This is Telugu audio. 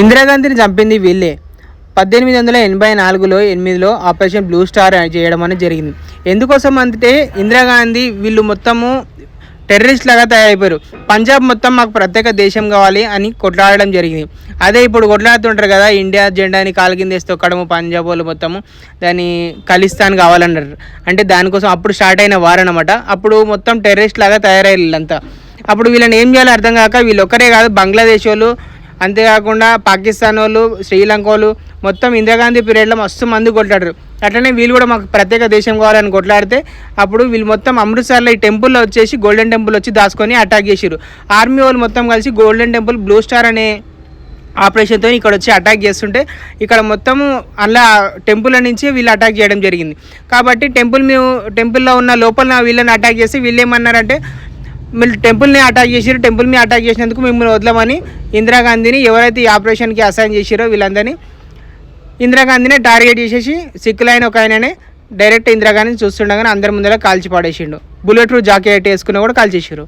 ఇందిరాగాంధీని చంపింది వీళ్ళే. పద్దెనిమిది వందల ఎనభై నాలుగులో ఎనిమిదిలో ఆపరేషన్ బ్లూ స్టార్ చేయడం అనేది జరిగింది. ఎందుకోసం అంటే ఇందిరాగాంధీ వీళ్ళు మొత్తము టెర్రరిస్ట్ లాగా తయారైపోయారు. పంజాబ్ మొత్తం మాకు ప్రత్యేక దేశం కావాలి అని కొట్లాడడం జరిగింది. అదే ఇప్పుడు కొట్లాడుతుంటారు కదా ఇండియా జెండాని కాలు కింద వేసి తొక్కడము పంజాబ్ వాళ్ళు మొత్తము దాన్ని ఖలిస్తాన్ కావాలన్నారు. అంటే దానికోసం అప్పుడు స్టార్ట్ అయిన వార్ అనమాట అప్పుడు మొత్తం టెర్రరిస్ట్ లాగా తయారయ్యారు వీళ్ళంతా. అప్పుడు వీళ్ళని ఏం చేయాలో అర్థం కాక వీళ్ళు ఒక్కరే కాదు బంగ్లాదేశ్ వాళ్ళు అంతేకాకుండా పాకిస్తాన్ వాళ్ళు శ్రీలంక వాళ్ళు మొత్తం ఇందిరాగాంధీ పీరియడ్లో మస్తు మంది కొట్లాడారు. అట్లనే వీళ్ళు కూడా మాకు ప్రత్యేక దేశం కావాలని కొట్లాడితే అప్పుడు వీళ్ళు మొత్తం అమృత్సర్లో ఈ టెంపుల్లో వచ్చేసి గోల్డెన్ టెంపుల్ వచ్చి దాచుకొని అటాక్ చేసిరు ఆర్మీ వాళ్ళు మొత్తం కలిసి గోల్డెన్ టెంపుల్ బ్లూ స్టార్ అనే ఆపరేషన్తో ఇక్కడ వచ్చి అటాక్ చేస్తుంటే ఇక్కడ మొత్తము అలా టెంపుల్ నుంచి వీళ్ళు అటాక్ చేయడం జరిగింది. కాబట్టి టెంపుల్ మేము టెంపుల్లో ఉన్న లోపల వీళ్ళని అటాక్ చేసి వీళ్ళు ఏమన్నారంటే మీరు టెంపుల్ని అటాక్ చేసారు టెంపుల్ని అటాక్ చేసినందుకు మిమ్మల్ని వదలమని ఇందిరాగాంధీని ఎవరైతే ఈ ఆపరేషన్కి అసైన్ చేసిరో వీళ్ళందరినీ ఇందిరాగాంధీనే టార్గెట్ చేసేసి సిక్కులైన ఒక ఆయననే డైరెక్ట్ ఇందిరాగాంధీని చూస్తుండగానే అందరి ముందర కాల్చి పాడేసిండు. బుల్లెట్ ప్రూఫ్ జాకెట్ వేసుకున్న కూడా కాల్చేసారు